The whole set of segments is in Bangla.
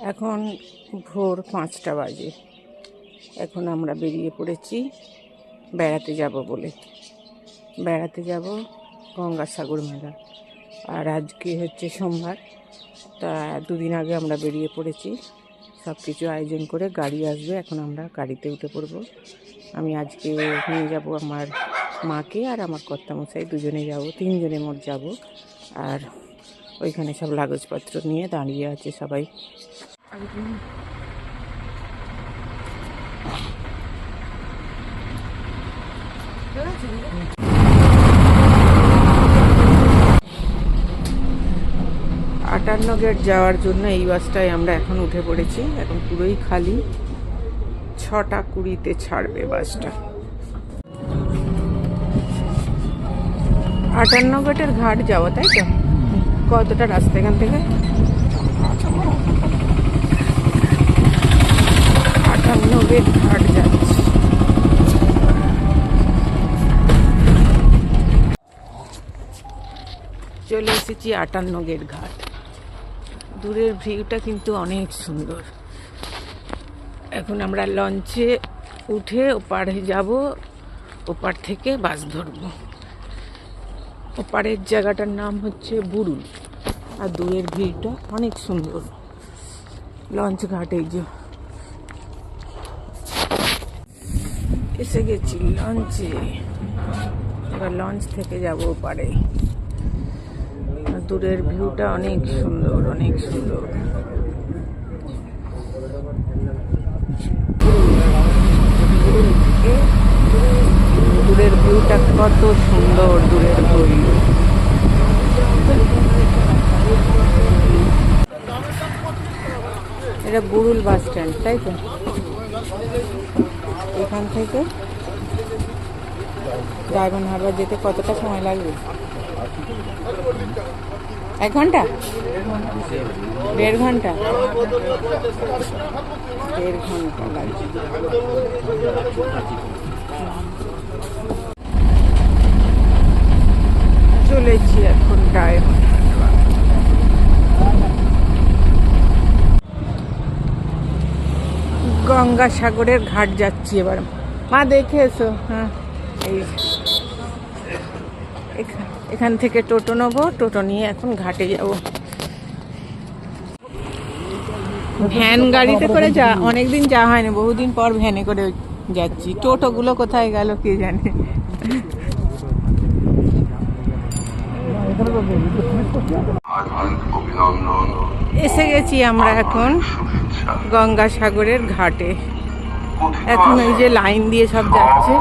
এখন ভোর পাঁচটা বাজে। এখন আমরা বেরিয়ে পড়েছি। বেড়াতে যাব বলে। বেড়াতে যাব গঙ্গাসাগর মেলা। আর আজকে হচ্ছে সোমবার। তা দুদিন আগে আমরা বেরিয়ে পড়েছি। সব কিছু আয়োজন করে গাড়ি আসবে। এখন আমরা গাড়িতে উঠে পড়ব। আমি আজকে নিয়ে যাব আমার মাকে আর আমার কর্তামশাই। দুজনে যাব, তিনজনে মোট যাব। আর ওইখানে সব কাগজপত্র নিয়ে দাঁড়িয়ে আছে সবাই। আটান্ন গেট যাওয়ার জন্য এই বাসটায় আমরা এখন উঠে পড়েছি। এখন পুরোই খালি। ছটা কুড়িতে ছাড়বে বাসটা। আটান্ন গেটের ঘাট যাওয়া, তাই তো? কতটা রাস্তা এখান থেকে? আটান্ন ঘাট যাচ্ছে। চলে এসেছি আটান্ন গেট ঘাট। দূরের ভিউটা কিন্তু অনেক সুন্দর। এখন আমরা লঞ্চে উঠে ওপারে যাব, ওপার থেকে বাস ধরব। ওপারের জায়গাটার নাম হচ্ছে বুরুল। আর দূরের ভিউটা অনেক সুন্দর। লঞ্চ ঘাট এই যে। এসে গেছি লঞ্চে। এবার লঞ্চ থেকে যাব ওপারে। দূরের ভিউটা অনেক সুন্দর অনেক সুন্দর দূরের ভিউটা কত সুন্দর দূরের ভিউ এটা বুরুল বাস স্ট্যান্ড, তাই তো? এখান থেকে ডায়মন্ড হারবার যেতে কতটা সময় লাগবে? এক ঘণ্টা? দেড় ঘণ্টা? দেড় ঘণ্টা লাগবে চলেছি এখন ডায়মন্ড হারবার গঙ্গাসাগরের ঘাট যাচ্ছি এবার। মা, দেখে এসো। হ্যাঁ এখান থেকে টোটো নেব, টোটো নিয়ে এখন ঘাটে যাব। ভ্যান গাড়িতে করে যা, অনেকদিন যাওয়া হয়নি, বহুদিন পর ভ্যানে করে যাচ্ছি। টোটোগুলো কোথায় গেল কে জানে? অভিনন্দন। এসে গেছি আমরা এখন গঙ্গা গঙ্গাসাগরের ঘাটে। এখন ওই যে লাইন দিয়ে সব যাচ্ছে।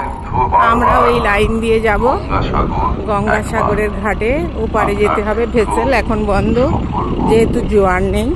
আমরা ওই লাইন দিয়ে যাব গঙ্গাসাগর গঙ্গাসাগরের ঘাটে। ওপারে যেতে হবে, ভেসেল এখন বন্ধ, যেহেতু জোয়ার নেই।